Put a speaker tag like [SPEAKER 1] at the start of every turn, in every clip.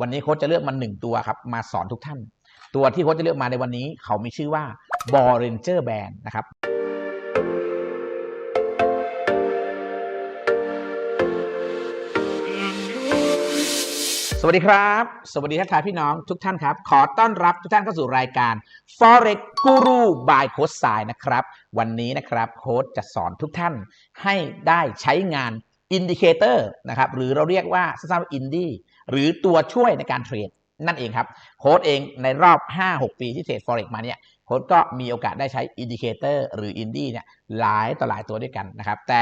[SPEAKER 1] วันนี้โค้ชจะเลือกมาหนึ่งตัวครับ มาสอนทุกท่าน ตัวที่โค้ชจะเลือกมาในวันนี้ เขามีชื่อว่า b o r a n g e r Band นนะครับสวัสดีครับ สวัสดีทักทายพี่น้องทุกท่านครับ ขอต้อนรับทุกท่านเข้าสู่รายการ Forex Guru by โค้ชสายนะครับ วันนี้นะครับโค้ชจะสอนทุกท่านให้ได้ใช้งานอินดิเคเตอร์นะครับหรือเราเรียกว่าสั้นๆว่าอินดี้ หรือตัวช่วยในการเทรดนั่นเองครับ โค้ดเองในรอบ 5-6 ปีที่เทรด Forex มาเนี่ยโค้ดก็มีโอกาสได้ใช้อินดิเคเตอร์หรืออินดี้เนี่ยหลายต่อหลายตัวด้วยกันนะครับ แต่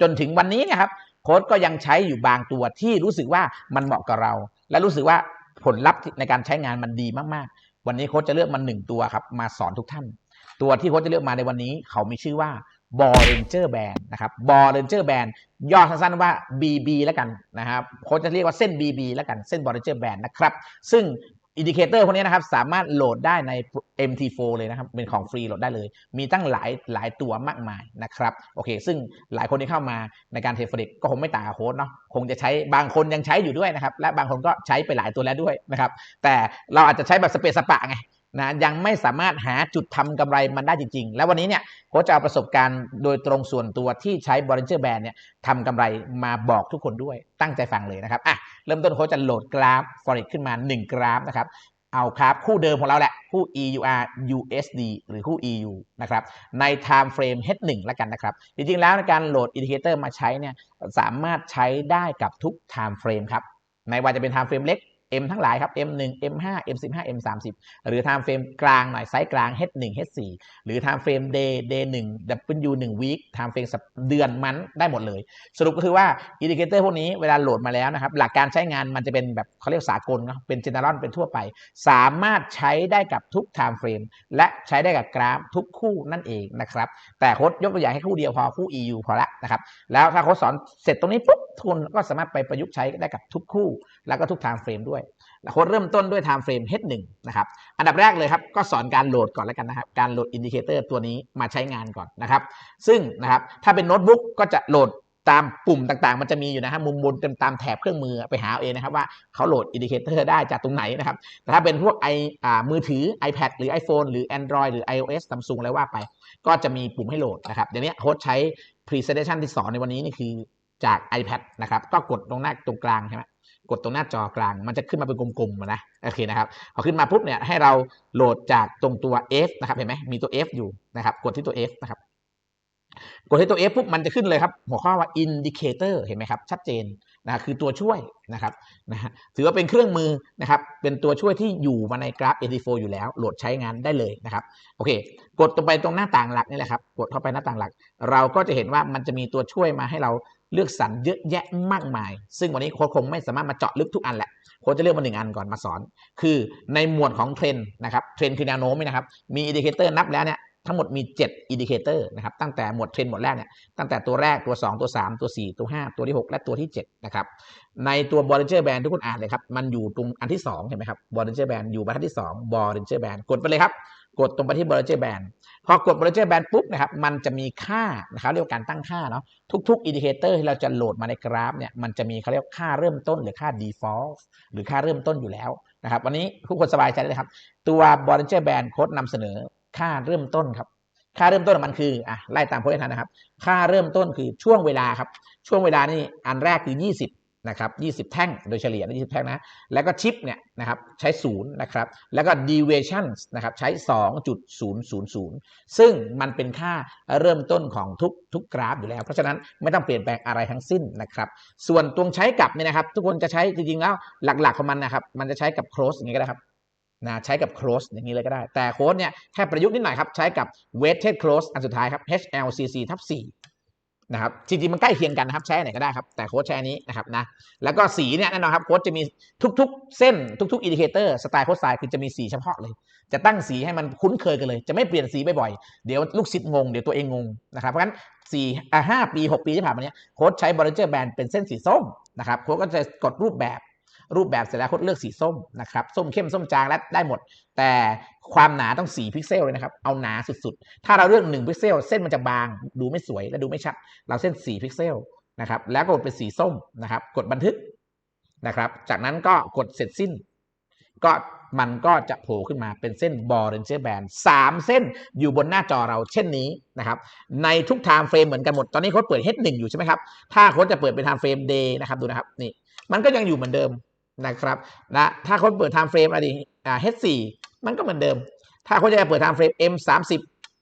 [SPEAKER 1] จนถึงวันนี้นะครับโค้ดก็ยังใช้อยู่บางตัวที่รู้สึกว่ามันเหมาะกับเรา และรู้สึกว่าผลลัพธ์ในการใช้งานมันดีมากๆ วันนี้โค้ชจะเลือกมาหนึ่งตัวครับมาสอนทุกท่าน ตัวที่โค้ชจะเลือกมาในวันนี้เขามีชื่อว่า b o r a n g e r Band นนะครับ b o r a n g e r Band ย่อสั้นๆว่า BB แล้วกันนะครับโค้ชจะเรียกว่าเส้น BB แล้วกันเส้น b o r a n g e r Band นนะครับ ซึ่งอินดิเคเตอร์พวกนี้นะครับสามารถโหลดได้ใน MT4 เลยนะครับ เป็นของฟรีโหลดได้เลย มีตั้งหลายหลายตัวมากมายนะครับโอเค ซึ่งหลายคนที่เข้ามาในการเทรดเฟรกก็คงไม่ต่างโค้ดเนาะคงจะใช้บางคนยังใช้อยู่ด้วยนะครับ และบางคนก็ใช้ไปหลายตัวแล้วด้วยนะครับ แต่เราอาจจะใช้แบบสเปซสปะไง นะยังไม่สามารถหาจุดทำกำไรมันได้จริง ๆ แล้ววันนี้เนี่ยโค้ชจะเอาประสบการณ์โดยตรงส่วนตัวที่ใช้ b o r i n g e r Band เนี่ยทำกำไรมาบอกทุกคนด้วยตั้งใจฟังเลยนะครับอะเริ่มต้นโค้ชจะโหลดกราฟ Forex ขึ้นมา 1 กราฟนะครับเอาครับคู่เดิมของเราแหละ คู่ EUR USD หรือคู่ EU นะครับใน time frame H1 แล้วกันนะครับ จริงๆแล้วในการโหลดอินดิเคเตอร์มาใช้เนี่ยสามารถใช้ได้กับทุก time frame ครับไม่ว่าจะเป็น time frame เล็ก M ทั้งหลายครับ M1 M5 M15 M30 หรือ time frame กลางหน่อยไซส์กลาง H1 H4 หรือ time frame day day 1 W 1 week time frame สัปเดือนมันได้หมดเลย สรุปก็คือว่าอินดิเคเตอร์พวกนี้เวลาโหลดมาแล้วนะครับ หลักการใช้งานมันจะเป็นแบบเขาเรียกสากลเนาะเป็น general เป็นทั่วไป สามารถใช้ได้กับทุก time frame และใช้ได้กับกราฟทุกคู่นั่นเองนะครับ แต่โค้ดยกตัวอย่างให้คู่เดียวพอคู่ EU พอละนะครับ แล้วถ้าโค้ดสอนเสร็จตรงนี้ปุ๊บทุนก็สามารถไปประยุกต์ใช้ได้กับทุกคู่ แล้วก็ทุก time frame ด้วย โค้ดเริ่มต้นด้วย time frame H1 นะครับ อันดับแรกเลยครับ ก็สอนการโหลดก่อนแล้วกันนะครับ การโหลดอินดิเคเตอร์ตัวนี้มาใช้งานก่อนนะครับ ซึ่งนะครับ ถ้าเป็นโน้ตบุ๊กก็จะโหลดตามปุ่มต่างๆ มันจะมีอยู่นะฮะมุมบนตามแถบเครื่องมือไปหาเอาเองนะครับว่าเขาโหลดอินดิเคเตอร์ได้จากตรงไหนนะครับ แต่ถ้าเป็นพวกไอ่ามือถือ iPad หรือ iPhone หรือ Android หรือ iOS Samsung อะไรว่าไป ก็จะมีปุ่มให้โหลดนะครับ เดี๋ยวนี้โค้ชใช้ presentation ที่สอนในวันนี้นี่คือจาก iPad นะครับ ก็กดตรงหน้าตรงกลางใช่ไหม กดตรงหน้าจอกลาง มันจะขึ้นมาเป็นกลมๆนะโอเคนะครับพอขึ้นมาปุ๊บเนี่ยให้เราโหลดจากตรงตัว F นะครับเห็นไหมมีตัว F อยู่นะครับกดที่ตัว F นะครับกดที่ตัว F ปุ๊บมันจะขึ้นเลยครับ หัวข้อว่า indicator เห็นไหมครับ ชัดเจนนะคือตัวช่วยนะครับนะฮะถือว่าเป็นเครื่องมือนะครับ เป็นตัวช่วยที่อยู่มาในกราฟ AT4 อยู่แล้ว โหลดใช้งานได้เลยนะครับ โอเค กดตรงไปตรงหน้าต่างหลักนี่แหละครับ กดเข้าไปหน้าต่างหลัก เราก็จะเห็นว่ามันจะมีตัวช่วยมาให้เรา เลือกสรรเยอะแยะมากมาย ซึ่งวันนี้โค้ชคงไม่สามารถมาเจาะลึกทุกอันแหละโค้ชจะเลือกมาหนึ่งอันก่อนมาสอน คือในหมวดของเทรนนะครับเทรนคือแนวโน้มนะครับมีอินดิเคเตอร์นับแล้วเนี่ยทั้งหมดมี 7 อินดิเคเตอร์นะครับตั้งแต่หมวดเทรนหมวดแรกเนี่ยตั้งแต่ตัวแรกตัว 2 ตัว 3 ตัว 4 ตัว 5 ตัวที่ 6 และตัวที่ 7 นะครับ ในตัว Bollinger Band ทุกคนอ่านเลยครับ มันอยู่ตรงอันที่ 2 เห็นไหมครับ Bollinger Band อยู่บรรทัดที่ 2 Bollinger Band กดไปเลยครับ กดตรงไปที่ Bollinger Band พอกด Bollinger Band ปุ๊บนะครับมันจะมีค่านะครับเรียกว่าการตั้งค่าเนาะทุกๆอินดิเคเตอร์ที่เราจะโหลดมาในกราฟเนี่ยมันจะมีเขาเรียกค่าเริ่มต้นหรือค่า default หรือค่าเริ่มต้นอยู่แล้วนะครับวันนี้ทุกคนสบายใจเลยครับ ตัว Bollinger Band โค้ดนำเสนอค่าเริ่มต้นครับค่าเริ่มต้นของมันคืออะไล่ตามโพสต์ทันนะครับ ค่าเริ่มต้นคือช่วงเวลาครับ ช่วงเวลานี่อันแรกคือ 20 นะครับ20 แท่งโดยเฉลี่ยนะ20 แท่งนะ แล้วก็ชิปเนี่ยนะครับใช้ 0 นะครับ แล้วก็ deviation นะครับใช้ 2.000 ซึ่งมันเป็นค่าเริ่มต้นของทุกทุกกราฟอยู่แล้ว เพราะฉะนั้นไม่ต้องเปลี่ยนแปลงอะไรทั้งสิ้นนะครับ ส่วนตรงใช้กับเนี่ยนะครับ ทุกคนจะใช้จริงๆแล้วหลักๆของมันนะครับ มันจะใช้กับ close อย่างนี้ก็ได้ครับนะใช้กับ close อย่างนี้เลยก็ได้ แต่โค้ดเนี่ยแค่ประยุกต์นิดหน่อยครับ ใช้กับ weighted close อันสุดท้ายครับ HLCC ทับ4 นะครับจริงๆมันใกล้เคียงกันนะครับ ใช้ไหนก็ได้ครับ แต่โค้ดใช้อันนี้นะครับนะแล้วก็สีเนี่ยแน่นอนครับโค้ดจะมีทุกๆ เส้นทุกๆอินดิเคเตอร์สไตล์โค้ดสไตล์คือจะมีสีเฉพาะเลย จะตั้งสีให้มันคุ้นเคยกันเลย จะไม่เปลี่ยนสีบ่อยๆเดี๋ยวลูกศิษย์งงเดี๋ยวตัวเองงงนะครับเพราะฉะนั้นสี่อ่าห้าปีหกปีที่ผ่านมาเนี้ยโค้ดใช้ Bollinger Band เป็นเส้นสีส้มนะครับโค้ดก็จะกดรูปแบบรูปแบบเสร็จแล้วโค้ดเลือกสีส้มนะครับส้มเข้มส้มจางและได้หมด แต่ ความหนาต้อง 4 พิกเซลเลยนะครับ เอาหนาสุดๆ ถ้าเราเลือก 1 พิกเซล เส้นมันจะบาง ดูไม่สวยและดูไม่ชัด เราเส้น 4 พิกเซลนะครับ แล้วกดเป็นสีส้มนะครับ กดบันทึกนะครับ จากนั้นก็กดเสร็จสิ้น ก็มันก็จะโผล่ขึ้นมาเป็นเส้นบอลเรนเจอร์แบนสามเส้นอยู่บนหน้าจอเราเช่นนี้นะครับ ในทุกไทม์เฟรมเหมือนกันหมด ตอนนี้โค้ดเปิด H1 อยู่ใช่ไหมครับ ถ้าโค้ดจะเปิดเป็นไทม์เฟรม day นะครับ ดูนะครับ นี่ มันก็ยังอยู่เหมือนเดิมนะครับนะถ้าโค้ดเปิดไทม์เฟรมอะไรอ่า H4 มันก็เหมือนเดิม ถ้าโค้ดจะเปิดทม์เฟรม M30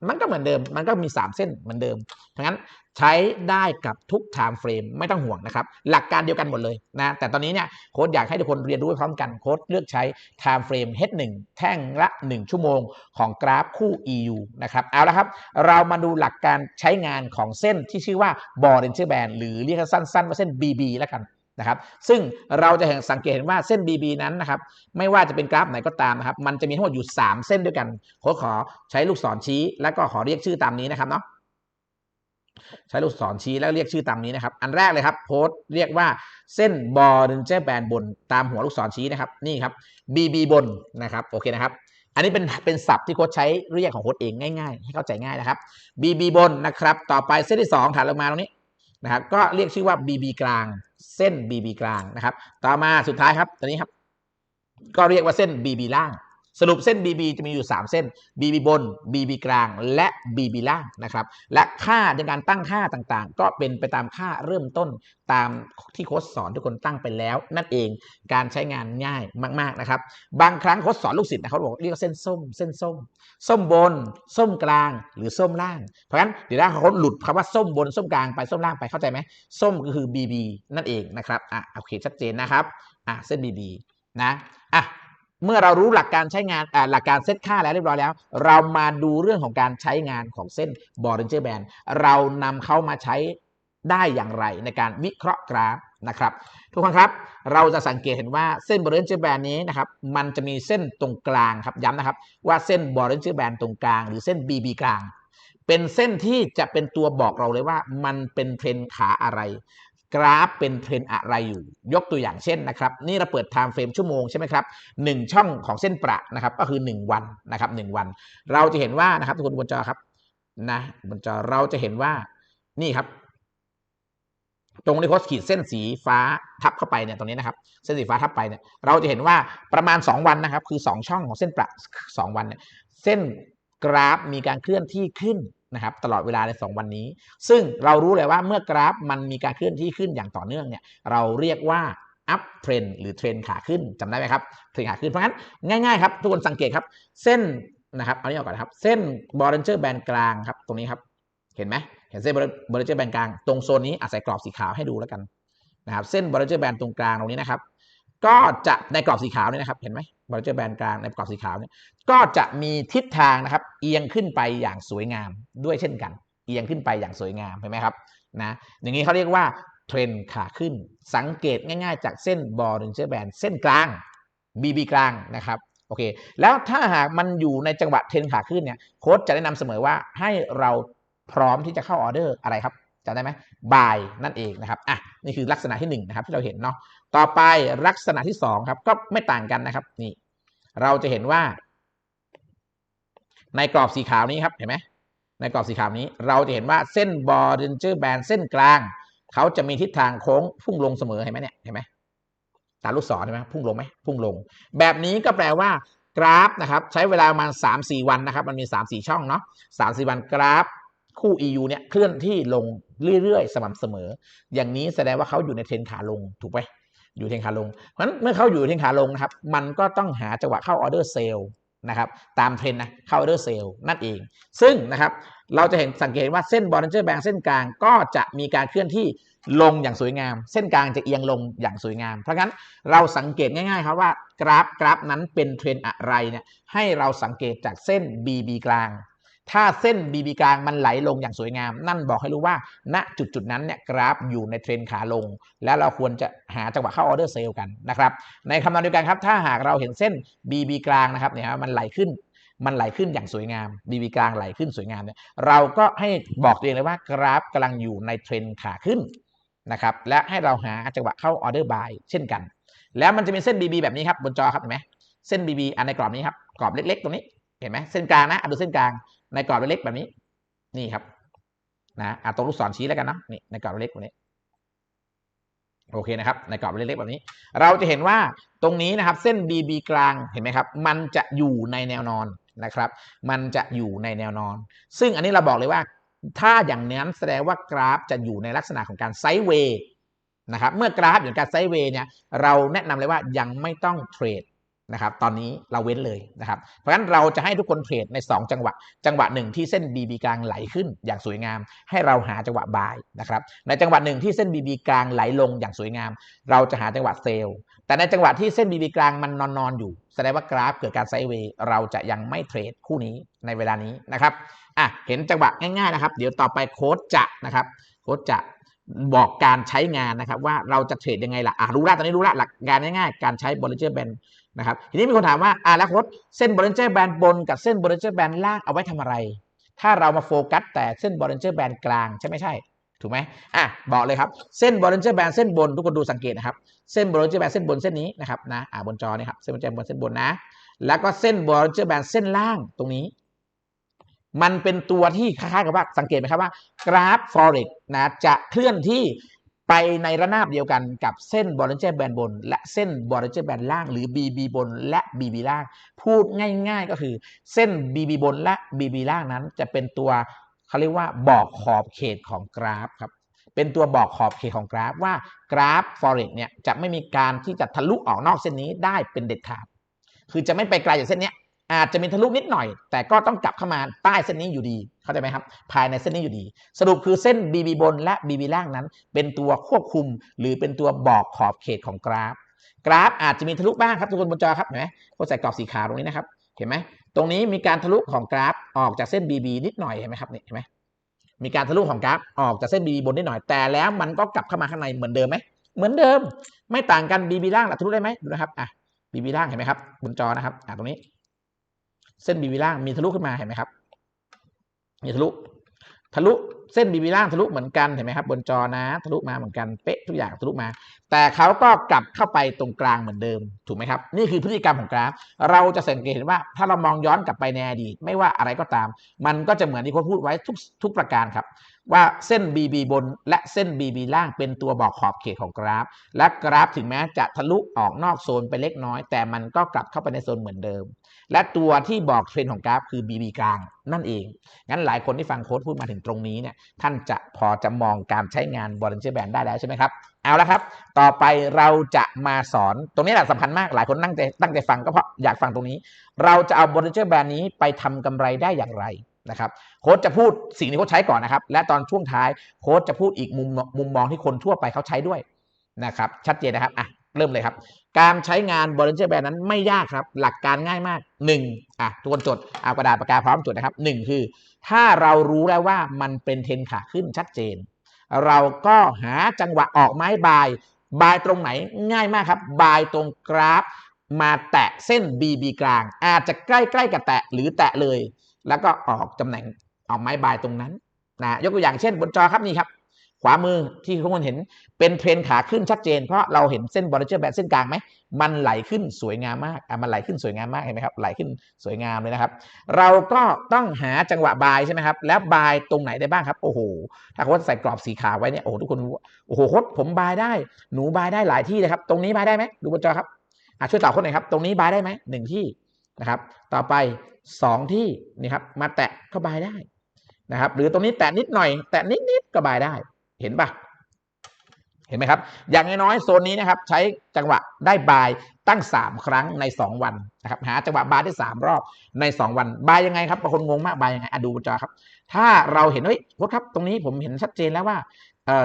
[SPEAKER 1] มันก็เหมือนเดิม มันก็มี 3 เส้นเหมือนเดิมเพราะงั้นใช้ได้กับทุก time frame ไม่ต้องห่วงนะครับ หลักการเดียวกันหมดเลยนะ แต่ตอนนี้เนี่ยโค้ดอยากให้ทุกคนเรียนรู้ไปพร้อมกันโค้ดเลือกใช้ time frame H1 แท่งละ 1 ชั่วโมงของกราฟคู่ EU นะครับเอาละครับ เรามาดูหลักการใช้งานของเส้นที่ชื่อว่า Bollinger Band หรือเรียกสั้นๆว่าเส้น BB แล้วกัน นะครับ ซึ่งเราจะเห็นสังเกตเห็นว่าเส้น BB นั้นนะครับ ไม่ว่าจะเป็นกราฟไหนก็ตามนะครับ มันจะมีทั้งหมดอยู่ 3 เส้นด้วยกันโค้ดขอใช้ลูกศรชี้ แล้วก็ขอเรียกชื่อตามนี้นะครับเนาะใช้ลูกศรชี้แล้วเรียกชื่อตามนี้นะครับ อันแรกเลยครับโพสเรียกว่าเส้นบอลเจอร์แบนบนตามหัวลูกศรชี้นะครับ นี่ครับ BB บนนะครับโอเคนะครับอันนี้เป็นเป็นศัพท์ที่โค้ชใช้เรียกของโค้ชเองง่ายๆ ให้เข้าใจง่ายนะครับ BB บนนะครับ ต่อไปเส้นที่ 2ถัดลงมาตรงนี้นะครับ ก็เรียกชื่อว่า BB กลาง เส้น BB กลางนะครับ ต่อมาสุดท้ายครับตัวนี้ครับ ก็เรียกว่าเส้น BB ล่าง สรุปเส้น BB จะมีอยู่ 3 เส้น BB บน BB กลาง และ BB ล่างนะครับ และค่าในการตั้งค่าต่างๆ ก็เป็นไปตามค่าเริ่มต้นตามที่โค้ชสอนทุกคนตั้งไปแล้ว นั่นเองการใช้งานง่ายมากๆนะครับ บางครั้งโค้ชสอนลูกศิษย์นะเขาบอกเรียกว่าเส้นส้ม เส้นส้ม ส้มบน ส้มกลาง หรือส้มล่าง เพราะฉะนั้นเดี๋ยวถ้าเขาหลุดคำว่าส้มบน ส้มกลางไปส้มล่างไปเข้าใจไหมส้มก็คือ BB นั่นเองนะครับอะโอเคชัดเจนนะครับอะเส้น BB นะอะ เมื่อเรารู้หลักการใช้งานหลักการเซตค่าแล้วเรียบร้อยแล้ว เรามาดูเรื่องของการใช้งานของเส้น Bollinger Band เรานำเขามาใช้ได้อย่างไรในการวิเคราะห์กราฟนะครับ ทุกคนครับ เราจะสังเกตเห็นว่าเส้น Bollinger Band นี้นะครับ มันจะมีเส้นตรงกลางครับย้ำนะครับ ว่าเส้น Bollinger Band ตรงกลาง หรือเส้น BB กลาง เป็นเส้นที่จะเป็นตัวบอกเราเลยว่ามันเป็นเทรนขาอะไร กราฟเป็นเทรนอะไรอยู่ ยกตัวอย่างเช่นนะครับ นี่เราเปิด time frame ชั่วโมงใช่ไหมครับหนึ่งช่องของเส้นประนะครับก็คือ 1 วันนะครับ1วัน เราจะเห็นว่านะครับทุกคนบนจอครับนะบนจอเราจะเห็นว่านี่ครับ ตรงนี้โค้ชขีดเส้นสีฟ้าทับเข้าไปเนี่ยตรงนี้นะครับ เส้นสีฟ้าทับไปเนี่ยเราจะเห็นว่าประมาณ 2 วันนะครับ คือ 2 ช่องของเส้นประ2วันเนี่ยเส้นกราฟมีการเคลื่อนที่ขึ้น นะครับตลอดเวลาใน 2 วันนี้ ซึ่งเรารู้เลยว่าเมื่อกราฟมันมีการเคลื่อนที่ขึ้นอย่างต่อเนื่องเนี่ยเราเรียกว่า up trend หรือเทรนขาขึ้นจำได้ไหมครับเทรนขาขึ้นเพราะงั้นง่ายๆครับทุกคนสังเกตครับ เส้นนะครับเอานี้ออกก่อนครับ เส้น Bollinger Band กลางครับตรงนี้ครับเห็นไหมเห็นเส้น Bollinger Band กลางตรงโซนนี้อาศัยกรอบสีขาวให้ดูแล้วกันนะครับเส้น Bollinger Band ตรงกลางตรงนี้นะครับ ก็จะในกรอบสีขาวนี่นะครับ เห็นไหม Bollinger Band กลางในกรอบสีขาวเนี่ยก็จะมีทิศทางนะครับ เอียงขึ้นไปอย่างสวยงามด้วยเช่นกัน เอียงขึ้นไปอย่างสวยงามเห็นไหมครับนะอย่างนี้เขาเรียกว่าเทรนขาขึ้น สังเกตง่าย ๆ จากเส้น Bollinger Band เส้นกลาง BB กลางนะครับโอเคแล้วถ้าหากมันอยู่ในจังหวะเทรนขาขึ้นเนี่ยโค้ชจะแนะนำเสมอว่าให้เราพร้อมที่จะเข้าออเดอร์อะไรครับจำได้ไหมบายนั่นเองนะครับอะนี่คือลักษณะที่1นะครับที่เราเห็นเนาะ ต่อไปลักษณะที่2ครับ ก็ไม่ต่างกันนะครับ นี่ เราจะเห็นว่า ในกรอบสีขาวนี้ครับเห็นไหมในกรอบสีขาวนี้ เราจะเห็นว่าเส้น Bollinger Band เส้นกลาง เขาจะมีทิศทางโค้งพุ่งลงเสมอเห็นไหมเนี่ยเห็นไหมตามลูกศรเห็นไหมพุ่งลงไหมพุ่งลง แบบนี้ก็แปลว่ากราฟนะครับ ใช้เวลาประมาณ3-4 วันนะครับ มันมี 3-4 ช่องเนาะ3-4วันกราฟคู่ EU เนี่ยเคลื่อนที่ลงเรื่อยๆ สม่ำเสมอ อย่างนี้แสดงว่าเขาอยู่ในเทรนขาลงถูกไหม อยู่เทรนขาลง เพราะฉะนั้นเมื่อเขาอยู่เทรนขาลงนะครับ มันก็ต้องหาจังหวะเข้าออเดอร์เซลล์นะครับตามเทรนนะเข้าออเดอร์เซลล์นั่นเอง ซึ่งนะครับเราจะเห็นสังเกตว่าเส้น Bollinger Band เส้นกลางก็จะมีการเคลื่อนที่ลงอย่างสวยงาม เส้นกลางจะเอียงลงอย่างสวยงาม เพราะงั้นเราสังเกตง่ายๆครับว่ากราฟกราฟนั้นเป็นเทรนอะไรเนี่ยให้เราสังเกตจากเส้น BB กลาง ถ้าเส้น BB กลางมันไหลลงอย่างสวยงาม นั่นบอกให้รู้ว่า ณจุดจุดนั้นเนี่ยกราฟอยู่ในเทรนขาลง แล้วเราควรจะหาจังหวะเข้าออเดอร์เซลล์กันนะครับในคำนามเดียวกันครับ ถ้าหากเราเห็นเส้น BB กลางนะครับเนี่ยมันไหลขึ้นมันไหลขึ้นอย่างสวยงาม BB กลางไหลขึ้นสวยงามเนี่ยเราก็ให้บอกตัวเองเลยว่ากราฟกำลังอยู่ในเทรนขาขึ้นนะครับและให้เราหาจังหวะเข้าออเดอร์บายเช่นกัน แล้วมันจะมีเส้น BB แบบนี้ครับบนจอครับเห็นไหมเส้น BB อันในกรอบนี้ครับกรอบเล็กๆตรงนี้เห็นไหมเส้นกลางนะดูเส้นกลาง ในกรอบเล็กๆแบบนี้ นี่ครับ นะอะตรงลูกศรชี้แล้วกันนะนี่ในกรอบเล็กตรงนี้ โอเคนะครับ ในกรอบเล็กๆแบบนี้ เราจะเห็นว่าตรงนี้นะครับ เส้น BB กลางเห็นไหมครับ มันจะอยู่ในแนวนอนนะครับ มันจะอยู่ในแนวนอน ซึ่งอันนี้เราบอกเลยว่า ถ้าอย่างนั้นแสดงว่ากราฟจะอยู่ในลักษณะของการไซด์เวย์นะครับ เมื่อกราฟอยู่ในการไซด์เวย์เนี่ย เราแนะนำเลยว่ายังไม่ต้องเทรด นะครับตอนนี้เราเว้นเลยนะครับ เพราะฉะนั้นเราจะให้ทุกคนเทรดใน 2 จังหวะ จังหวะหนึ่งที่เส้น BB กลางไหลขึ้นอย่างสวยงาม ให้เราหาจังหวะบายนะครับในจังหวะหนึ่งที่เส้น BB กลางไหลลงอย่างสวยงาม เราจะหาจังหวะเซลล์แต่ในจังหวะที่เส้น BB กลางมันนอนๆอยู่แสดงว่ากราฟเกิดการไซด์เวย์เราจะยังไม่เทรดคู่นี้ในเวลานี้นะครับอะเห็นจังหวะง่ายๆนะครับ เดี๋ยวต่อไปโค้ดจะนะครับโค้ดจะบอกการใช้งานนะครับว่าเราจะเทรดยังไงล่ะอะรู้ละตอนนี้รู้ละหลักการง่ายๆ การใช้ Bollinger Band นะครับทีนี้มีคนถามว่าอะแล้วโค้ดเส้น Bollinger Band บนกับเส้น Bollinger Band ล่างเอาไว้ทำอะไร ถ้าเรามาโฟกัสแต่เส้น Bollinger Band กลางใช่ไม่ใช่ ถูกไหมอะบอกเลยครับเส้น Bollinger Band เส้นบนทุกคนดูสังเกตนะครับเส้น Bollinger Band เส้นบนเส้นนี้นะครับนะอ่าบนจอนี่ครับเส้น Bollinger Band เส้นบนนะ แล้วก็เส้น Bollinger Band เส้นล่างตรงนี้ มันเป็นตัวที่คล้ายๆกับว่าสังเกตไหมครับว่ากราฟ forex นะจะเคลื่อนที่ ไปในระนาบเดียวกันกับเส้น Bollinger Band บน และเส้น Bollinger Band ล่างหรือ BB บนและ BB ล่าง พูดง่ายๆก็คือ เส้น BB บนและ BB ล่างนั้น จะเป็นตัวเขาเรียกว่าบอกขอบเขตของกราฟครับเป็นตัวบอกขอบเขตของกราฟว่ากราฟ forex เนี่ยจะไม่มีการที่จะทะลุออกนอกเส้นนี้ได้เป็นเด็ดขาด คือจะไม่ไปไกลจากเส้นนี้อาจจะมีทะลุนิดหน่อย แต่ก็ต้องกลับเข้ามาใต้เส้นนี้อยู่ดี เข้าใจไหมครับ ภายในเส้นนี้อยู่ดี สรุปคือเส้น BB บนและ BB ล่างนั้น เป็นตัวควบคุมหรือเป็นตัวบอกขอบเขตของกราฟ กราฟอาจจะมีทะลุบ้างครับทุกคนบนจอครับเห็นไหมเขาใส่กรอบสีขาวตรงนี้นะครับเห็นไหมตรงนี้มีการทะลุของกราฟออกจากเส้น BB นิดหน่อยเห็นไหมครับเนี่ยเห็นไหมมีการทะลุของกราฟออกจากเส้น BB บนนิดหน่อย แต่แล้วมันก็กลับเข้ามาข้างในเหมือนเดิมไหมเหมือนเดิม ไม่ต่างกัน BB ล่างทะลุได้ไหมดูนะครับอะ BB ล่างเห็นไหมครับบนจอนะครับอะตรงนี้ เส้น BB ล่างมีทะลุขึ้นมาเห็นไหมครับ มีทะลุทะลุเส้น BB ล่างทะลุเหมือนกันเห็นไหมครับบนจอนะทะลุมาเหมือนกันเป๊ะทุกอย่างทะลุมา แต่เขาก็กลับเข้าไปตรงกลางเหมือนเดิมถูกไหมครับ นี่คือพฤติกรรมของกราฟ เราจะสังเกตเห็นว่าถ้าเรามองย้อนกลับไปในอดีตไม่ว่าอะไรก็ตาม มันก็จะเหมือนที่เขาพูดไว้ทุกทุกประการครับ ว่าเส้น BB บนและเส้น BB ล่างเป็นตัวบอกขอบเขตของกราฟ และกราฟถึงแม้จะทะลุออกนอกโซนไปเล็กน้อย แต่มันก็กลับเข้าไปในโซนเหมือนเดิม และตัวที่บอกเทรนด์ของกราฟคือ BB กลางนั่นเอง งั้นหลายคนที่ฟังโค้ดพูดมาถึงตรงนี้เนี่ยท่านจะพอจะมองการใช้งาน Bollinger Band ได้แล้วใช่ไหมครับ เอาละครับ ต่อไปเราจะมาสอนตรงนี้แหละสำคัญมากหลายคนตั้งใจตั้งใจฟังก็เพราะอยากฟังตรงนี้ เราจะเอา Bollinger Band นี้ไปทำกำไรได้อย่างไรนะครับโค้ดจะพูดสิ่งที่โค้ดใช้ก่อนนะครับ และตอนช่วงท้ายโค้ดจะพูดอีกมุมมุมมองที่คนทั่วไปเขาใช้ด้วยนะครับชัดเจนนะครับอะ เริ่มเลยครับ การใช้งาน Bollinger Band นั้นไม่ยากครับ หลักการง่ายมาก 1. อะทุกคนจดเอากระดาษปากกาพร้อมจดนะครับ 1 คือ ถ้าเรารู้แล้วว่ามันเป็นเทนขาขึ้นชัดเจน เราก็หาจังหวะออกไม้บาย บายตรงไหนง่ายมากครับ บายตรงกราฟ มาแตะเส้น BB กลาง อาจจะใกล้ๆกับแตะหรือแตะเลย แล้วก็ออกตำแหน่งออกไม้บายตรงนั้นนะยกตัวอย่างเช่นบนจอครับนี่ครับ ขวามือที่ทุกคนเห็นเป็นเทรนขาขึ้นชัดเจน เพราะเราเห็นเส้นบอลเจอร์แบนเส้นกลางไหมมันไหลขึ้นสวยงามมากอะมันไหลขึ้นสวยงามมากเห็นไหมครับไหลขึ้นสวยงามเลยนะครับ เราก็ต้องหาจังหวะบายใช่ไหมครับแล้วบายตรงไหนได้บ้างครับโอ้โหถ้าค้ชใส่กรอบสีขาวไว้เนี่ยโอ้ทุกคนโอ้โหโค้ชผมบายได้หนูบายได้หลายที่เลยครับตรงนี้บายได้ไหมดูบนจอครับอะช่วยตอบคนหน่อยครับตรงนี้บายได้ไหมหนึ่งที่นะครับ ต่อไปสองที่นี่ครับมาแตะก็บายได้นะครับหรือตรงนี้แตะนิดหน่อย แตะนิดๆก็บายได้ เห็นปะเห็นไหมครับ อย่างน้อยๆโซนนี้นะครับ ใช้จังหวะได้บายตั้ง 3 ครั้งใน 2 วันนะครับ หาจังหวะบายได้ 3 รอบใน 2 วัน บายยังไงครับบางคนงงมากบายยังไงอะดูบนจอครับ ถ้าเราเห็นเฮ้ยโค้ชครับตรงนี้ผมเห็นชัดเจนแล้วว่า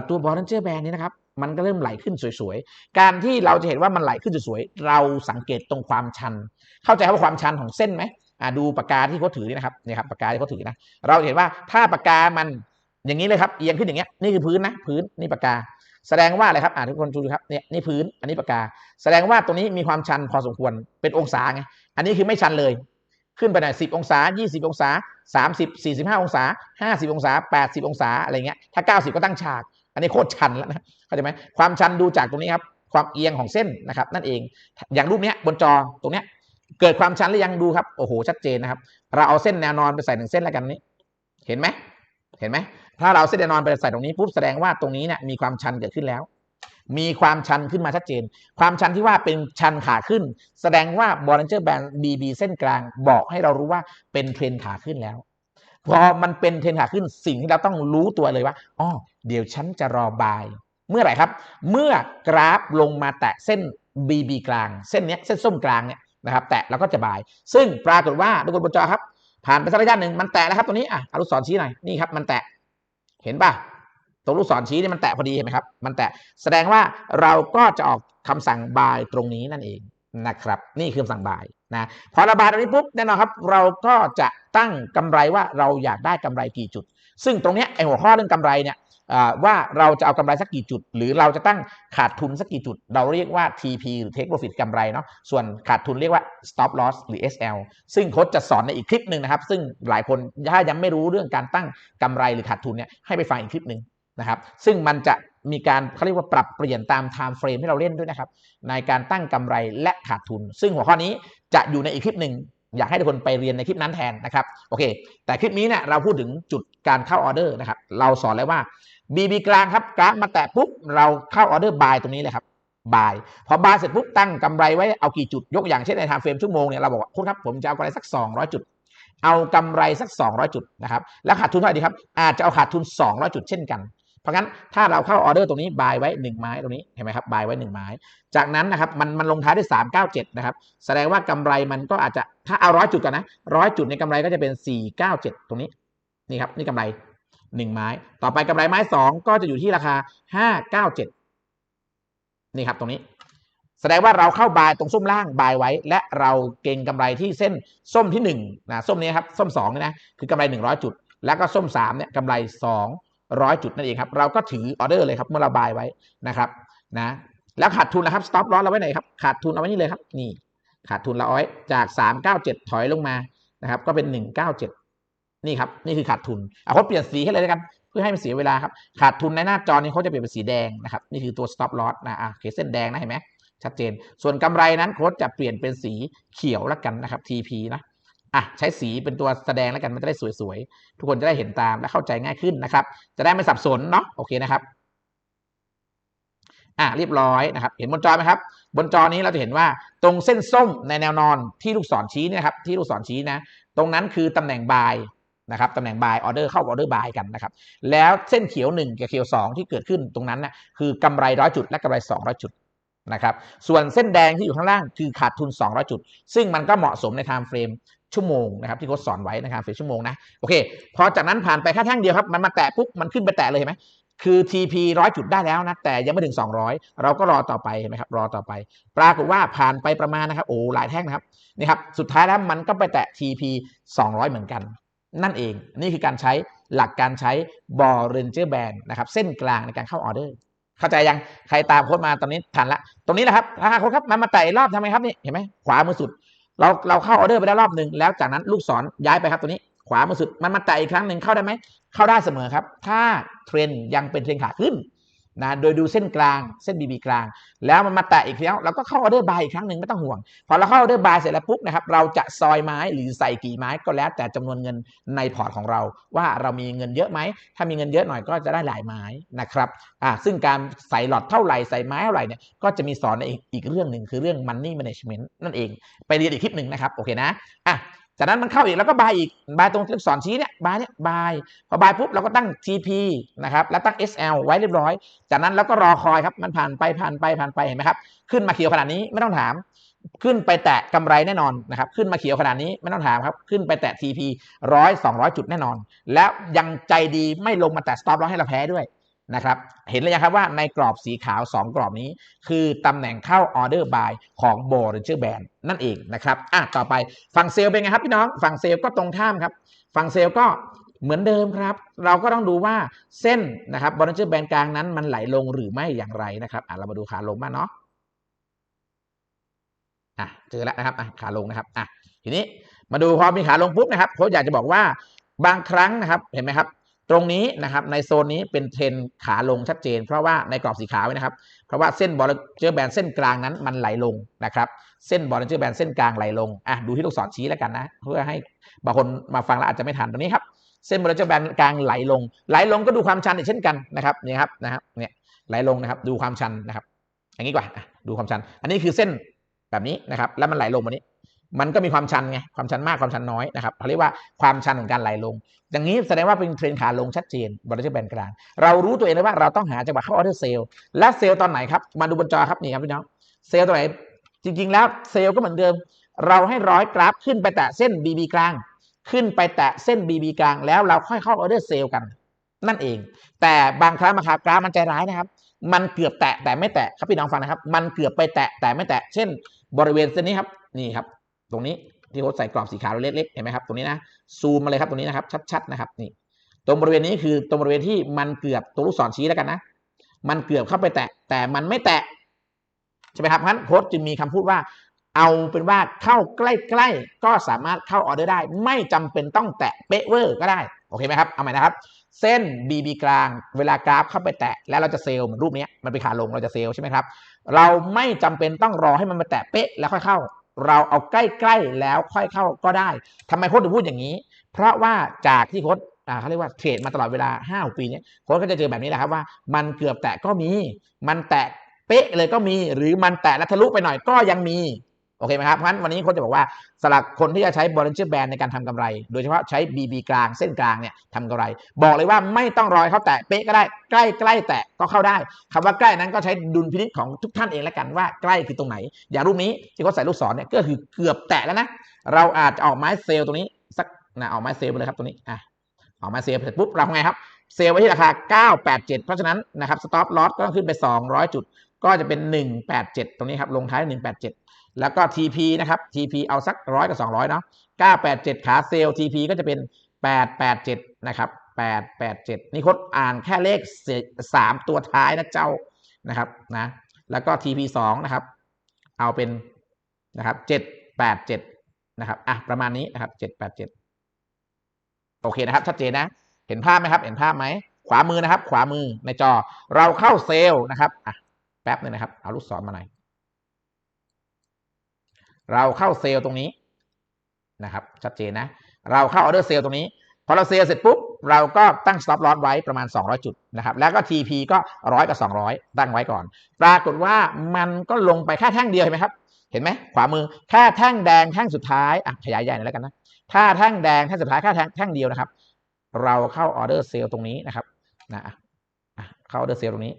[SPEAKER 1] ตัวบอลเจอร์แบนนี้นะครับมันก็เริ่มไหลขึ้นสวยๆ การที่เราจะเห็นว่ามันไหลขึ้นสวยๆ เราสังเกตตรงความชัน เข้าใจว่าความชันของเส้นไหมอ่าดูปากกาที่เขาถือนี่นะครับนี่ครับปากกาที่เขาถือนะ เราเห็นว่าถ้าปากกามัน อย่างนี้เลยครับเอียงขึ้นอย่างเงี้ยนี่คือพื้นนะพื้นนี่ปากกา แสดงว่าอะไรครับอ่าทุกคนดูครับเนี่ยนี่พื้นอันนี้ปากกา แสดงว่าตรงนี้มีความชันพอสมควรเป็นองศาไงอันนี้คือไม่ชันเลย ขึ้นไปหน่อยสิบองศายี่สิบองศาสามสิบสี่สิบห้าองศาห้าสิบองศาแปดสิบองศาอะไรเงี้ยถ้าเก้าสิบก็ตั้งฉาก อันนี้โคตรชันแล้วนะเข้าใจไหมความชันดูจากตรงนี้ครับความเอียงของเส้นนะครับนั่นเองอย่างรูปเนี้ยบนจอตรงเนี้ยเกิดความชันหรือยังดูครับโอ้โหชัดเจนนะครับ เราเอาเส้นแนวนอนไปใส่หนึ่งเส้นแล้วกันนี้ เห็นไหม เห็นไหมถ้าเราเส้นแนนอนไปใส่ตรงนี้ปุ๊บแสดงว่าตรงนี้เนี่ยมีความชันเกิดขึ้นแล้ว มีความชันขึ้นมาชัดเจน ความชันที่ว่าเป็นชันขาขึ้น แสดงว่าบอลเจอร์แบนบีบีเส้นกลางบอกให้เรารู้ว่าเป็นเทรนขาขึ้นแล้วพอมันเป็นเทรนขาขึ้นสิ่งที่เราต้องรู้ตัวเลยว่าอ๋อเดี๋ยวฉันจะรอบาย เมื่อไหร่ครับ เมื่อกราฟลงมาแตะเส้น BB กลาง เส้นเนี้ยเส้นส้มกลางเนี่ยนะครับ แตะแล้วก็จะบาย ซึ่งปรากฏว่าทุกคนบนจอครับ ผ่านไปสักระยะหนึ่งมันแตะแล้วครับ ตัวนี้อะเอาลูกศรชี้หน่อยนี่ครับ มันแตะเห็นป่ะตรงลูกศรชี้นี่มันแตะพอดีเห็นไหมครับ มันแตะแสดงว่าเราก็จะออกคำสั่งบายตรงนี้นั่นเองนะครับ นี่คือคำสั่งบายนะพอระบายตรงนี้ปุ๊บแน่นอนครับ เราก็จะตั้งกำไรว่าเราอยากได้กำไรกี่จุด ซึ่งตรงเนี้ยไอหัวข้อเรื่องกำไรเนี่ย ว่าเราจะเอากำไรสักกี่จุด หรือเราจะตั้งขาดทุนสักกี่จุด เราเรียกว่า TP หรือ Take Profit กำไรเนาะส่วนขาดทุนเรียกว่า Stop Loss หรือ SL ซึ่งโค้ชจะสอนในอีกคลิปหนึ่งนะครับ ซึ่งหลายคนถ้ายังไม่รู้เรื่องการตั้งกำไรหรือขาดทุนเนี่ยให้ไปฟังอีกคลิปหนึ่งนะครับซึ่งมันจะมีการเขาเรียกว่าปรับเปลี่ยนตาม time frame ที่เราเล่นด้วยนะครับในการตั้งกำไรและขาดทุน ซึ่งหัวข้อนี้จะอยู่ในอีกคลิปหนึ่งอยากให้ทุกคนไปเรียนในคลิปนั้นแทนนะครับโอเค แต่คลิปนี้เนี่ยเราพูดถึงจุดการเข้าออเดอร์นะครับเราสอนแล้วว่า BB กลางครับกราฟมาแตะปุ๊บเราเข้าออเดอร์บายตรงนี้เลยครับบายพอบายเสร็จปุ๊บตั้งกำไรไว้เอากี่จุดยกอย่างเช่นใน time frame ชั่วโมงเนี่ยเราบอกว่าคุณครับผมจะเอากำไรสัก 200 จุด เอากำไรสัก 200 จุดนะครับแล้วขาดทุนเท่าไหร่ดีครับอาจจะเอาขาดทุน 200 จุดเช่นกันเพราะงั้นถ้าเราเข้าออเดอร์ตรงนี้บายไว้1ไม้ตรงนี้เห็นไหมครับบายไว้1ไม้จากนั้นนะครับมันมันลงท้ายด้วย397นะครับแสดงว่ากำไรมันก็อาจจะถ้าเอาร้อยจุดก่อนนะร้อยจุดในกำไรก็จะเป็น 497 ตรงนี้นี่ครับนี่กำไร 1 ไม้ ต่อไปกำไรไม้ 2 ก็จะอยู่ที่ราคา 597 นี่ครับตรงนี้ แสดงว่าเราเข้าบายตรงส้มล่างบายไว้ และเราเก่งกำไรที่เส้นส้มที่1นะส้มนี้ครับส้ม2นี่นะคือกำไร 100 จุด แล้วก็ส้ม3เนี่ยกำไร 200 จุดนั่นเองครับ เราก็ถือออเดอร์เลยครับเมื่อเราบายไว้นะครับนะแล้วขาดทุนนะครับ stop loss เราไว้ไหนครับขาดทุนเอาไว้นี่เลยครับนี่ขาดทุนเราเอาไว้จาก 397 ถอยลงมานะครับก็เป็น 197 นี่ครับนี่คือขาดทุนเอาเขาเปลี่ยนสีให้เลยแล้วกัน เพื่อให้มันเสียเวลาครับขาดทุนในหน้าจอนี้เขาจะเปลี่ยนเป็นสีแดงนะครับนี่คือตัว stop loss นะอะโอเคเส้นแดงนะเห็นไหมชัดเจน ส่วนกำไรนั้นโค้ชจะเปลี่ยนเป็นสีเขียวแล้วกันนะครับ TP นะอะใช้สีเป็นตัวแสดงแล้วกันมันจะได้สวยๆ ทุกคนจะได้เห็นตามและเข้าใจง่ายขึ้นนะครับ จะได้ไม่สับสนเนาะโอเคนะครับอะเรียบร้อยนะครับ เห็นบนจอไหมครับ บนจอนี้เราจะเห็นว่าตรงเส้นส้มในแนวนอนที่ลูกศรชี้เนี่ยครับที่ลูกศรชี้นะ ตรงนั้นคือตำแหน่งบาย นะครับตำแหน่งบายออเดอร์เข้าออเดอร์บายกันนะครับแล้วเส้นเขียว 1 กับเขียว 2 ที่เกิดขึ้นตรงนั้นนะคือกำไรร้อยจุดและกำไร 200 จุดนะครับส่วนเส้นแดงที่อยู่ข้างล่างคือขาดทุน 200 จุด ซึ่งมันก็เหมาะสมใน time frame ชั่วโมงนะครับที่เขาสอนไว้นะครับเฟรชั่วโมงนะโอเค พอจากนั้นผ่านไปแค่แท่งเดียวครับมันมาแตะปุ๊บมันขึ้นไปแตะเลยเห็นไหมคือ TP ร้อยจุดได้แล้วนะ แต่ยังไม่ถึง 200 เราก็รอต่อไปเห็นไหมครับ รอต่อไป ปรากฏว่าผ่านไปประมาณนะครับ โอ้หลายแท่งนะครับ นี่ครับ สุดท้ายแล้วมันก็ไปแตะ TP 200 เหมือนกัน นั่นเอง นี่คือการใช้หลักการใช้บอลเรนเจอร์แบนนะครับเส้นกลางในการเข้าออเดอร์ เข้าใจยังใครตามโค้ดมาตอนนี้ทันละตรงนี้แหละครับถ้าโค้ดครับมันมาไต่รอบทำไมครับนี่เห็นไหมขวามือสุด เราเราเข้าออเดอร์ไปได้รอบหนึ่งแล้วจากนั้นลูกศรย้ายไปครับตัวนี้ ขวามือสุดมันมาไต่อีกครั้งหนึ่งเข้าได้ไหมเข้าได้เสมอครับ ถ้าเทรนยังเป็นเทรนขาขึ้น นะโดยดูเส้นกลางเส้น BB กลาง แล้วมันมาแตะอีกแล้วเราก็เข้าออเดอร์บายอีกครั้งหนึ่งไม่ต้องห่วง พอเราเข้าออเดอร์บายเสร็จแล้วปุ๊บนะครับเราจะซอยไม้หรือใส่กี่ไม้ก็แล้ว แต่จำนวนเงินในพอร์ตของเรา ว่าเรามีเงินเยอะไหมถ้ามีเงินเยอะหน่อยก็จะได้หลายไม้นะครับอ่าซึ่งการใส่หลอดเท่าไหร่ใส่ไม้เท่าไหร่เนี่ยก็จะมีสอนในอีกอีกเรื่องหนึ่งคือเรื่อง money management นั่นเอง ไปเรียนอีกคลิปหนึ่งนะครับโอเคนะอะ จากนั้นมันเข้าอีกแล้วก็บายอีกบายตรงที่สอนชี้เนี่ยบายเนี่ยบายพอบายปุ๊บเราก็ตั้ง TP นะครับแล้วตั้ง SL ไว้เรียบร้อย จากนั้นเราก็รอคอยครับมันผ่านไปผ่านไปผ่านไปเห็นไหมครับขึ้นมาเขียวขนาดนี้ไม่ต้องถาม ขึ้นไปแตะกำไรแน่นอนนะครับขึ้นมาเขียวขนาดนี้ไม่ต้องถามครับขึ้นไปแตะ TP ร้อยสองร้อยจุดแน่นอน แล้วยังใจดีไม่ลงมาแตะ stop loss ให้เราแพ้ด้วย นะครับ เห็นเลยยังครับว่าในกรอบสีขาว 2 กรอบนี้ คือตำแหน่งเข้าออเดอร์บายของ b o r r a n g e r Band นั่นเองนะครับอะต่อไปฝั่งเซลเป็นไงครับพี่น้องฝั่งเซลก็ตรงข้ามครับฝั่งเซลก็เหมือนเดิมครับ เราก็ต้องดูว่าเส้นนะครับ b o r r a n g e r Band กลางนั้นมันไหลลงหรือไม่อย่างไรนะครับอะเรามาดูขาลงบ้างเนาะอะเจอแล้วนะครับอะขาลงนะครับอะทีนี้มาดูพอมีขาลงปุ๊บนะครับผมอยากจะบอกว่าบางครั้งนะครับเห็นไหมครับ ตรงนี้นะครับในโซนนี้เป็นเทรนขาลงชัดเจน เพราะว่าในกรอบสีขาวนะครับ เพราะว่าเส้นบอลเจอร์แบนเส้นกลางนั้นมันไหลลงนะครับเส้นบอลเจอร์แบนเส้นกลางไหลลงอะดูที่ลูกศรชี้แล้วกันนะ เพื่อให้บางคนมาฟังแล้วอาจจะไม่ทันตรงนี้ครับเส้นบอลเจอร์แบนกลางไหลลง ไหลลงก็ดูความชันอีกเช่นกันนะครับนี่ครับนะครับเนี่ยไหลลงนะครับดูความชันนะครับอย่างนี้กว่าดูความชัน อันนี้คือเส้นแบบนี้นะครับ แล้วมันไหลลงมานี้ มันก็มีความชันไงความชันมากความชันน้อยนะครับเขาเรียกว่าความชันของการไหลลง อย่างนี้แสดงว่าเป็นเทรนขาลงชัดเจนบริเวณแบนกลาง เรารู้ตัวเองเลยว่าเราต้องหาจังหวะเข้าออเดอร์เซลล์และเซลล์ตอนไหนครับ มาดูบนจอครับนี่ครับพี่น้องเซลล์ตัวไหน จริง ๆ แล้วเซลล์ก็เหมือนเดิม เราให้ร้อยกราฟขึ้นไปแตะเส้น BB กลาง ขึ้นไปแตะเส้น BB กลาง แล้วเราค่อยเข้าออเดอร์เซลล์กัน นั่นเอง แต่บางครั้งมาคากราฟมันใจร้ายนะครับ มันเกือบแตะแต่ไม่แตะครับพี่น้องฟังนะครับ มันเกือบไปแตะแต่ไม่แตะ เช่น บริเวณเส้นนี้ครับนี่ครับ ตรงนี้ที่เขาใส่กรอบสีขาวเล็กๆเห็นไหมครับตรงนี้นะซูมมาเลยครับตรงนี้นะครับ ชัดๆนะครับนี่ตรงบริเวณนี้คือตรงบริเวณที่มันเกือบตัวลูกศรชี้แล้วกันนะมันเกือบเข้าไปแตะแต่มันไม่แตะใช่ไหมครับเพราะฉะนั้นโค้ชจึงมีคำพูดว่า เอาเป็นว่าเข้าใกล้ๆก็สามารถเข้าออเดอร์ได้ ไม่จำเป็นต้องแตะเป๊ะเวอร์ก็ได้โอเคไหมครับเอาใหม่นะครับ เส้น BB กลาง เวลากราฟเข้าไปแตะแล้วเราจะเซลล์เหมือนรูปนี้มันเป็นขาลงเราจะเซลล์ใช่ไหมครับเราไม่จำเป็นต้องรอให้มันมาแตะเป๊ะแล้วค่อยเข้า เราเอาใกล้ๆแล้วค่อยเข้าก็ได้ทำไมโค้ชถึงพูดอย่างนี้ เพราะว่าจากที่โค้ชเขาเรียกว่าเทรดมาตลอดเวลา5้าปีเนี้โค้ชก็จะเจอแบบนี้แหละครับว่า มันเกือบแตะก็มี มันแตะเป๊ะเลยก็มี หรือมันแตะแล้วทะลุไปหน่อยก็ยังมี โอเคไหมครับเพราะฉะนั้นวันนี้ค้ชจะบอกว่าสำหรับคนที่จะใช้ Bollinger Band ในการทำกำไร โดยเฉพาะใช้ BB กลางเส้นกลางเนี่ยทำกำไร บอกเลยว่าไม่ต้องรอให้เขาแตะเป๊ะก็ได้ใกล้ใกล้แตะก็เข้าได้คำว่าใกล้นั้นก็ใช้ดุลพินิจของทุกท่านเองแล้วกันว่าใกล้คือตรงไหน อย่างรูปนี้ที่เขาใส่ลูกศรเนี่ยก็คือเกือบแตะแล้วนะเราอาจจะออกไม้เซลล์ตรงนี้สักนะออกไม้เซลล์ไปเลยครับตรงนี้อะออกไม้เซลล์เสร็จปุ๊บเราทำไงครับเซลล์ไว้ที่ราคา 987 เพราะฉะนั้นนะครับสต็อปลอสก็ต้องขึ้นไป 200 จุด ก็จะเป็น 187 ตรงนี้ครับลงท้าย 187 แล้วก็ TP นะครับ TP เอาสักร้อยกับ200เนาะ987ขาเซลล์ TP ก็จะเป็น887นะครับ887นี่คดอ่านแค่เลขสามตัวท้ายนะเจ้านะครับนะแล้วก็ TP 2นะครับ เอาเป็นนะครับ787นะครับอะประมาณนี้นะครับ787โอเคนะครับ ชัดเจนนะ เห็นภาพไหมครับ เห็นภาพไหมขวามือนะครับ ขวามือในจอเราเข้าเซลล์นะครับอะแป๊บหนึงนะครับ เอาลูกศรมาหน่อย เราเข้าเซลล์ตรงนี้นะครับ ชัดเจนนะ เราเข้าออเดอร์เซลล์ตรงนี้ พอเราเซลล์เสร็จปุ๊บ เราก็ตั้ง stop loss ไว้ประมาณ 200 จุดนะครับ แล้วก็ TP ก็ร้อยกับ 200 ตั้งไว้ก่อน ปรากฏว่ามันก็ลงไปแค่แท่งเดียวเห็นไหมครับ เห็นไหมขวามือแค่แท่งแดงแท่งสุดท้ายอะขยายใหญ่หน่อยแล้วกันนะถ้าแท่งแดงแท่งสุดท้ายแค่แท่งเดียวนะครับ เราเข้าออเดอร์เซลล์ตรงนี้นะครับนะอะอะเข้าออเดอร์เซลล์ตรงนี้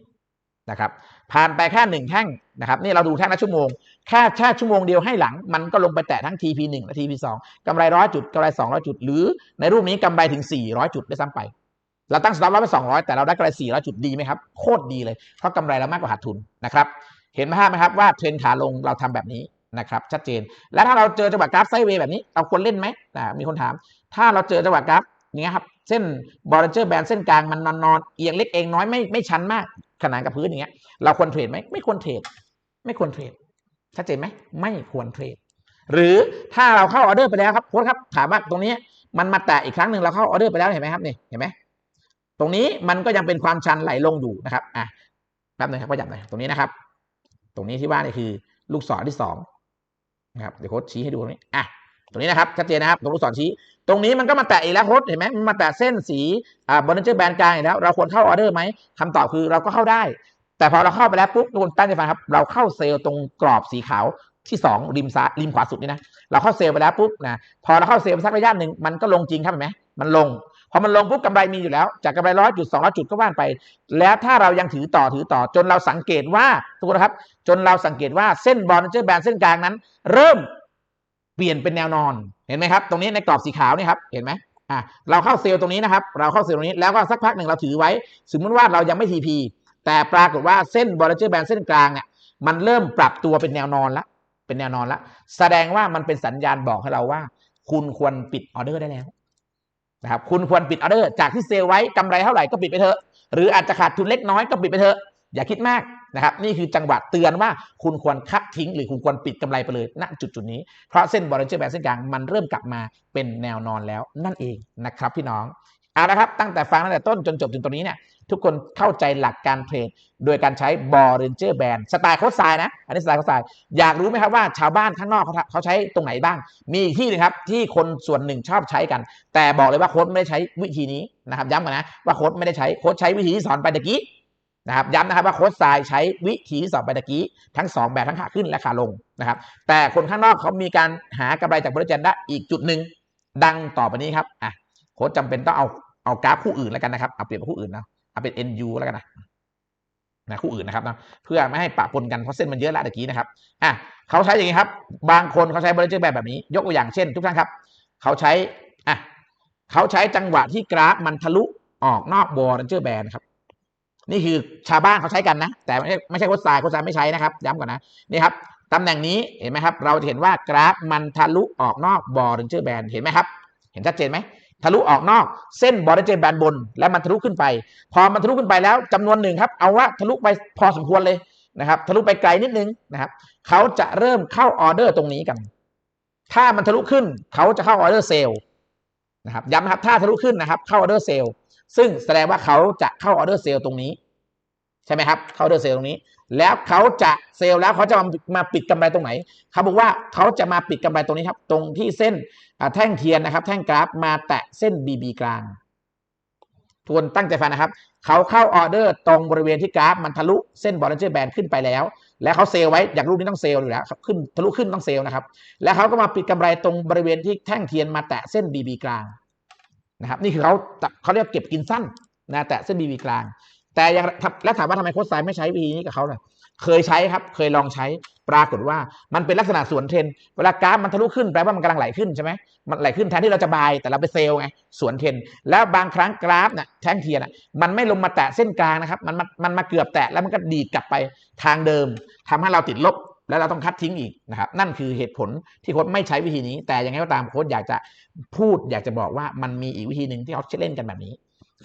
[SPEAKER 1] นะครับ ผ่านไปแค่หนึ่งแท่งนะครับนี่เราดูแท่งละชั่วโมงแค่แค่ชั่วโมงเดียวให้หลัง มันก็ลงไปแตะทั้ง TP 1 และ TP 2 กำไรร้อยจุดกำไร200จุด หรือในรูปนี้กำไรถึง400จุดได้ซ้ำไป เราตั้งสต็อปไว้เป็น200แต่เราได้กำไร400จุดดีไหมครับโคตรดีเลยเพราะกำไรเรามากกว่าขาดทุนนะครับเห็นภาพไหมครับว่าเทรนขาลงเราทำแบบนี้นะครับชัดเจน แล้วถ้าเราเจอจังหวะกราฟไซด์เวย์แบบนี้เราควรเล่นไหมมีคนถาม ถ้าเราเจอจังหวะกราฟอย่างเงี้ครับเส้นบอลเจอร์แบนเส้นกลางมันนอนๆเอียงเล็กเองน้อยไม่ไม่ชันมาก ขนานกับพื้นอย่างเงี้ย เราควรเทรดไหมไม่ควรเทรดไม่ควรเทรดชัดเจนไหมไม่ควรเทรดหรือถ้าเราเข้าออเดอร์ไปแล้วครับโค้ชครับถามว่าตรงนี้มันมาแตะอีกครั้งหนึ่งเราเข้าออเดอร์ไปแล้วเห็นไหมครับนี่เห็นไหมตรงนี้มันก็ยังเป็นความชันไหลลงอยู่นะครับอะแป๊บนึงครับก็จับหน่อยตรงนี้นะครับ ตรงนี้ที่ว่านี่คือลูกศรที่สองนะครับเดี๋ยวโค้ชชี้ให้ดูตรงนี้อะตรงนี้นะครับชัดเจนนะครับตรงลูกศรชี้ ตรงนี้มันก็มาแตะอีกแล้วโค้ชเห็นไหมมันมาแตะเส้นสีอ่าบอลเจอร์แบนกลางอีกแล้ว เราควรเข้าออเดอร์ไหมคำตอบคือเราก็เข้าได้ แต่พอเราเข้าไปแล้วปุ๊บทุกคนตั้งใจฟังครับ เราเข้าเซลล์ตรงกรอบสีขาวที่2ริมซ้ายริมขวาสุดนี่นะเราเข้าเซลล์ไปแล้วปุ๊บนะพอเราเข้าเซลล์ไปสักระยะหนึ่งมันก็ลงจริงครับเห็นไหมมันลงพอมันลงปุ๊บกำไรมีอยู่แล้ว จากกำไรร้อยจุดสองร้อยจุดก็ว่านไป แล้วถ้าเรายังถือต่อถือต่อ จนเราสังเกตว่าทุกคนครับ จนเราสังเกตว่าเส้นบอลเจอร์แบนเส้นกลางนั้น เริ่ม เปลี่ยนเป็นแนวนอนเห็นไหมครับ ตรงนี้ในกรอบสีขาวนี่ครับเห็นไหมอะเราเข้าเซลล์ตรงนี้นะครับ เราเข้าเซลล์ตรงนี้แล้วก็สักพักหนึ่งเราถือไว้ สมมติว่าเรายังไม่ทีพีแต่ปรากฏว่าเส้นบอลเจอร์แบนเส้นกลางเนี่ยมันเริ่มปรับตัวเป็นแนวนอนแล้วเป็นแนวนอนแล้วแสดงว่ามันเป็นสัญญาณบอกให้เราว่า คุณควรปิดออเดอร์ได้แล้วนะครับคุณควรปิดออเดอร์จากที่เซลล์ไว้กำไรเท่าไหร่ก็ปิดไปเถอะหรืออาจจะขาดทุนเล็กน้อยก็ปิดไปเถอะอย่าคิดมาก นะครับนี่คือจังหวะเตือนว่าคุณควรคัดทิ้ง หรือคุณควรปิดกำไรไปเลยณจุดจุดนี้ เพราะเส้นบอลเจอร์แบนเส้นกลางมันเริ่มกลับมาเป็นแนวนอนแล้วนั่นเองนะครับพี่น้องเอาละครับตั้งแต่ฟังตั้งแต่ต้นจนจบถึงตรงนี้เนี่ยทุกคนเข้าใจหลักการเทรดโดยการใช้บอลเรนเจอร์แบนสไตล์โค้ชไซน์นะ อันนี้สไตล์โค้ชไซน์อยากรู้ไหมครับว่าชาวบ้านข้างนอกเขาเขาใช้ตรงไหนบ้าง มีอีกที่หนึงครับที่คนส่วนหนึ่งชอบใช้กัน แต่บอกเลยว่าโค้ชไม่ได้ใช้วิธีนี้นะครับย้ำกันนะว่าโค้ชไม่ได้ใช้โค้ชใช้วิธีที่สอนไปตะกี้ นะครับย้ำนะครับว่าโค้ชทรายใช้วิธีที่สอบไปตะกี้ทั้ง 2 แบบทั้งขาขึ้นและขาลงนะครับ แต่คนข้างนอกเขามีการหากำไรจากบริจาคได้อีกจุดหนึ่งดังต่อไปนี้ครับอะโค้ชจำเป็นต้องเอาเอากราฟคู่อื่นแล้วกันนะครับเอาเปรียบคู่อื่นนะเอาเป็น NU แล้วกันนะนะคู่อื่นนะครับนะเพื่อไม่ให้ปะปนกันเพราะเส้นมันเยอะละตะกี้นะครับอะเขาใช้อย่างนี้ครับ บางคนเขาใช้บริจาคแบบแบบนี้ ยกตัวอย่างเช่น ทุกท่านครับ เขาใช้อะเขาใช้จังหวะที่กราฟมันทะลุออกนอกบอลเจอร์แบนครับ นี่คือชาวบ้านเขาใช้กันนะ แต่ไม่ใช่ไม่ใช่โค้ชทรายโค้ชทรายไม่ใช้นะครับ ย้ำก่อนนะนี่ครับตำแหน่งนี้เห็นไหมครับ เราจะเห็นว่ากราฟมันทะลุออกนอกบอลเจอร์แบนเห็นไหมครับ เห็นชัดเจนไหมทะลุออกนอกเส้นบอลเจอร์แบนบน แล้วมันทะลุขึ้นไป พอมันทะลุขึ้นไปแล้วจำนวนหนึ่งครับ เอาว่าทะลุไปพอสมควรเลยนะครับทะลุไปไกลนิดนึงนะครับเขาจะเริ่มเข้าออเดอร์ตรงนี้กัน ถ้ามันทะลุขึ้นเขาจะเข้าออเดอร์เซลล์นะครับย้ำนะครับถ้าทะลุขึ้นนะครับเข้าออเดอร์เซลล์ ซึ่งแสดงว่าเขาจะเข้าออเดอร์เซลล์ตรงนี้ ใช่ไหมครับเข้าออเดอร์เซลล์ตรงนี้ แล้วเขาจะเซลล์แล้วเขาจะมามาปิดกำไรตรงไหนเขาบอกว่าเขาจะมาปิดกำไรตรงนี้ครับ ตรงที่เส้นแท่งเทียนนะครับ แท่งกราฟมาแตะเส้น BB กลางทวนตั้งใจฟังนะครับ เขาเข้าออเดอร์ตรงบริเวณที่กราฟมันทะลุเส้นบอลเลนเจอร์แบนขึ้นไปแล้ว แล้วเขาเซลไว้อย่างรูปนี้ต้องเซลอยู่แล้วครับขึ้นทะลุขึ้นต้องเซลนะครับ แล้วเขาก็มาปิดกำไรตรงบริเวณที่แท่งเทียนมาแตะเส้น BB กลาง นะครับ นี่คือเขาเขาเรียกเก็บกินสั้นนะแตะเส้น BB กลาง แต่ยังแล้วถามว่าทำไมโค้ชไซไม่ใช้วิธีนี้กับเขาเนี่ยเคยใช้ครับ เคยลองใช้ปรากฏว่ามันเป็นลักษณะสวนเทรนเวลากราฟมันทะลุขึ้นแปลว่ามันกำลังไหลขึ้นใช่ไหมมันไหลขึ้นแทนที่เราจะบายแต่เราไปเซลล์ไงสวนเทรนแล้วบางครั้งกราฟน่ะแท่งเทียนะมันไม่ลงมาแตะเส้นกลางนะครับ มันมันมาเกือบแตะแล้วมันก็ดีดกลับไปทางเดิมทำให้เราติดลบ แล้วเราต้องคัดทิ้งอีกนะครับ นั่นคือเหตุผลที่โค้ชไม่ใช้วิธีนี้ แต่ยังไงก็ตามโค้ชอยากจะพูดอยากจะบอกว่ามันมีอีกวิธีหนึ่งที่เขาเล่นกันแบบนี้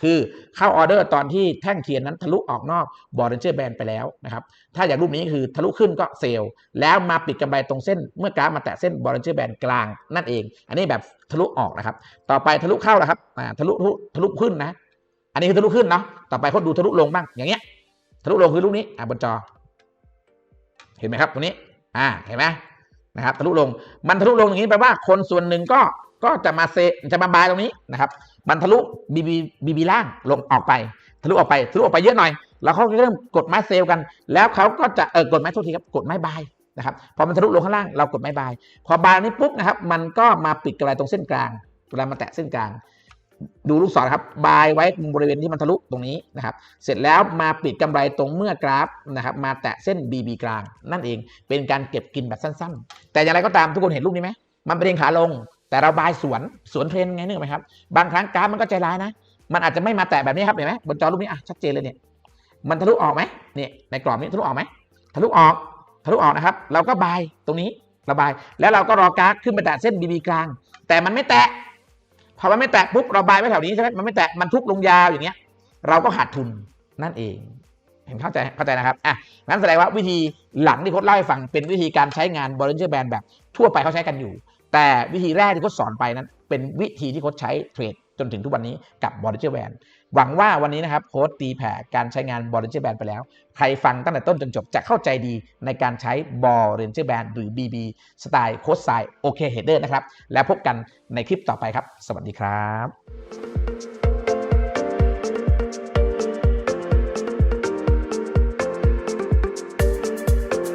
[SPEAKER 1] คือเข้าออเดอร์ตอนที่แท่งเทียนนั้นทะลุออกนอกบอร์เรนเจอร์แบนไปแล้วนะครับถ้าอย่างรูปนี้คือทะลุขึ้นก็เซลล์แล้วมาปิดกำไรตรงเส้น เมื่อกราฟมาแตะเส้นบอร์เรนเจอร์แบนกลางนั่นเอง อันนี้แบบทะลุออกนะครับ ต่อไปทะลุเข้าแล้วครับทะลุทะลุขึ้นนะ อันนี้คือทะลุขึ้นเนาะต่อไปเขาดูทะลุลงบ้างอย่างเงี้ยทะลุลงคือรูปนี้อ่าบนจอ ห็นไหมครับตรงนี้อ่าเห็นไหมนะครับทะลุลงมันทะลุลงอย่างนี้แปลว่าคนส่วนหนึ่งก็ก็จะมาเซจะมาบายตรงนี้นะครับมันทะลุบีบีบีบีล่างลงออกไปทะลุออกไปทะลุออกไปเยอะหน่อย แล้วเขาก็เริ่มกดไม้เซลล์กัน แล้วเขาก็จะเออกดไม้โทษทีครับกดไม้บายนะครับพอมันทะลุลงข้างล่างเรากดไม้บาย พอบายนี้ปุ๊บนะครับ มันก็มาปิดกระไรตรงเส้นกลางเวลามาแตะเส้นกลาง ดูลูกศรครับบายไว้บริเวณที่มันทะลุตรงนี้นะครับ เสร็จแล้วมาปิดกำไรตรงเมื่อกราฟนะครับมาแตะเส้น BB กลาง นั่นเองเป็นการเก็บกินแบบสั้นๆ แต่อย่างไรก็ตามทุกคนเห็นรูปนี้ไหมมันเป็นขาลง แต่เราบายสวนสวนเทรนไงนึกไหมครับ บางครั้งกราฟมันก็ใจร้ายนะ มันอาจจะไม่มาแตะแบบนี้ครับเห็นไหมบนจอรูปนี้อะชัดเจนเลยเนี่ยมันทะลุออกไหมเนี่ยในกรอบนี้ทะลุออกไหมทะลุออกทะลุออกนะครับ เราก็บายตรงนี้ระบาย แล้วเราก็รอกราฟขึ้นไปแตะเส้น BB กลาง แต่มันไม่แตะ พอมันไม่แตะปุ๊บเราบายไว้แถวนี้ใช่ไหมมันไม่แตะมันทุกลงยาวอย่างเงี้ย เราก็ขาดทุนนั่นเอง เห็นเข้าใจเข้าใจนะครับอะนั้นแสดงว่าวิธีหลังที่โค้ดเล่าให้ฟังเป็นวิธีการใช้งาน Bollinger Band แบบทั่วไปเขาใช้กันอยู่ แต่วิธีแรกที่โค้ดสอนไปนั้น เป็นวิธีที่โค้ดใช้เทรดจนถึงทุกวันนี้กับ Bollinger Band หวังว่าวันนี้นะครับโค้ดตีแผ่การใช้งานบอลเรนเจอร์แบนไปแล้ว ใครฟังตั้งแต่ต้นจนจบจะเข้าใจดีในการใช้บอลเรนเจอร์แบนหรือ BB สไตล์โค้ชไซโอเคเฮดเดอร์นะครับ แล้วพบกันในคลิปต่อไปครับ สวัสดีครับ